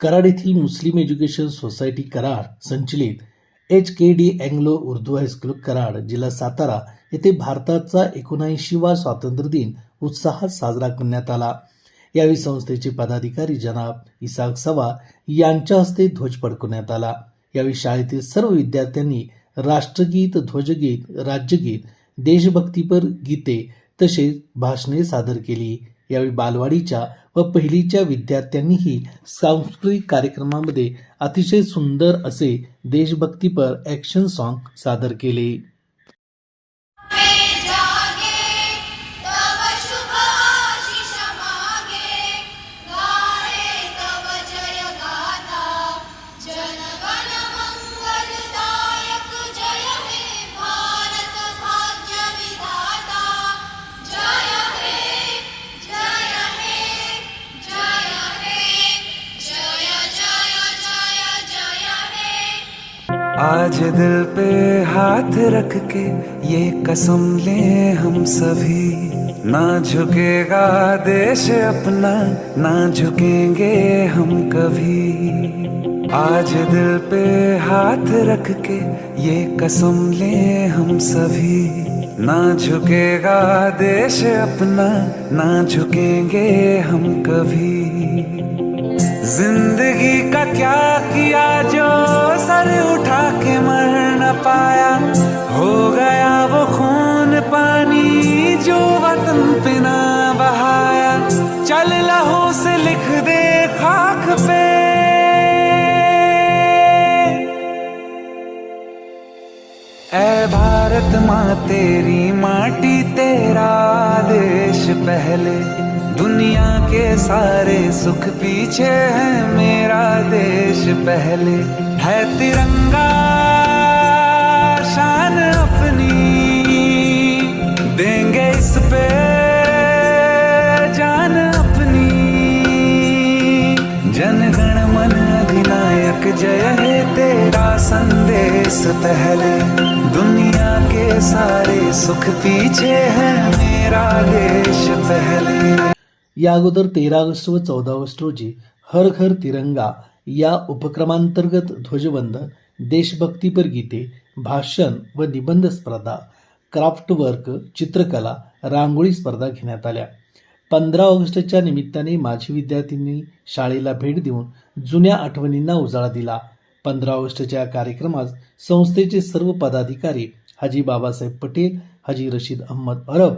कराड येथील मुस्लिम education society Karad संचलित H K D Anglo Urdu high school Karad जिल्हा सातारा येथे भारताचा एकोणऐंशीवा स्वातंत्र्य दिन उत्साहात साजरा करण्यात आला. यावेळी संस्थेचे पदाधिकारी जनाब इसाक सवा यांच्या हस्ते ध्वज फडकवण्यात आला. यावेळी शाळेतील सर्व विद्यार्थ्यांनी राष्ट्रगीत ध्वजगीत राज्यगीत देशभक्तीपर गीते तसेच भाषणे सादर केली. यावेळी बालवाडीच्या व पहिलीच्या विद्यार्थ्यांनीही सांस्कृतिक कार्यक्रमामध्ये अतिशय सुंदर असे देशभक्तीपर ॲक्शन सॉन्ग सादर केले. आज दिल पे हाथ रख के ये कसम ले हम सभी। ना झुकेगा देश अपना, ना झुकेंगे हम कभी। आज दिल पे हाथ रख के ये कसम ले हम सभी। ना झुकेगा देश अपना, ना झुकेंगे हम कभी। ज़िंदगी का क्या किया जो सर पाया, हो गया वो खून पानी जो वतन पे ना बहाया। चल लहू से लिख दे खाक पे। ऐ भारत माँ तेरी माटी, तेरा देश पहले। दुनिया के सारे सुख पीछे है मेरा देश पहले। है तिरंगा पहचान अपनी देंगे इस पे जान अपनी। जनगण मन अधिनायक जय है तेरा संदेश पहले दुनिया के सारे सुख पीछे है मेरा देश पहले या अगोदर तेरा ऑगस्ट व चौदा ऑगस्ट रोजी हर घर तिरंगा या उपक्रमांतर्गत ध्वजवंदन देशभक्तीपर गीते भाषण व निबंध स्पर्धा क्राफ्टवर्क चित्रकला रांगोळी स्पर्धा घेण्यात आल्या. पंधरा ऑगस्टच्या निमित्ताने माजी विद्यार्थ्यांनी शाळेला भेट देऊन जुन्या आठवणींना उजाळा दिला. पंधरा ऑगस्टच्या कार्यक्रमात संस्थेचे सर्व पदाधिकारी हाजी बाबासाहेब पटेल हाजी रशीद अहमद अरब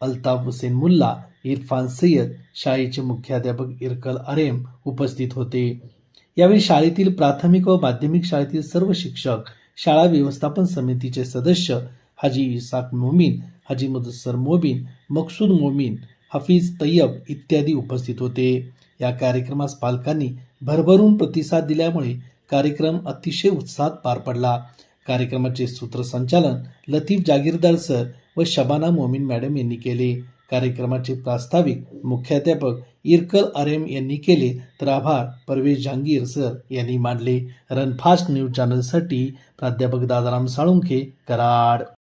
अल्ताफ हुसेन मुल्ला इरफान सय्यद शाळेचे मुख्याध्यापक इरकल अरेम उपस्थित होते. यावेळी शाळेतील प्राथमिक व माध्यमिक शाळेतील सर्व शिक्षक शाळा व्यवस्थापन समितीचे सदस्य हाजी इसाक मोमीन हाजी मुदस्सर मोमीन मकसूद मोमीन हफीज तय्यब इत्यादी उपस्थित होते. या कार्यक्रमास पालकांनी भरभरून प्रतिसाद दिल्यामुळे कार्यक्रम अतिशय उत्साहात पार पडला. कार्यक्रमाचे सूत्रसंचालन लतीफ जागीरदार सर व शबाना मोमीन मॅडम यांनी केले. कार्यक्रमाचे प्रास्ताविक मुख्याध्यापक इरकल आरेम यांनी केले तर आभार परवेश जहांगीर सर यांनी मानले. रनफास्ट न्यूज चॅनलसाठी प्राध्यापक दादाराम साळुंखे कराड.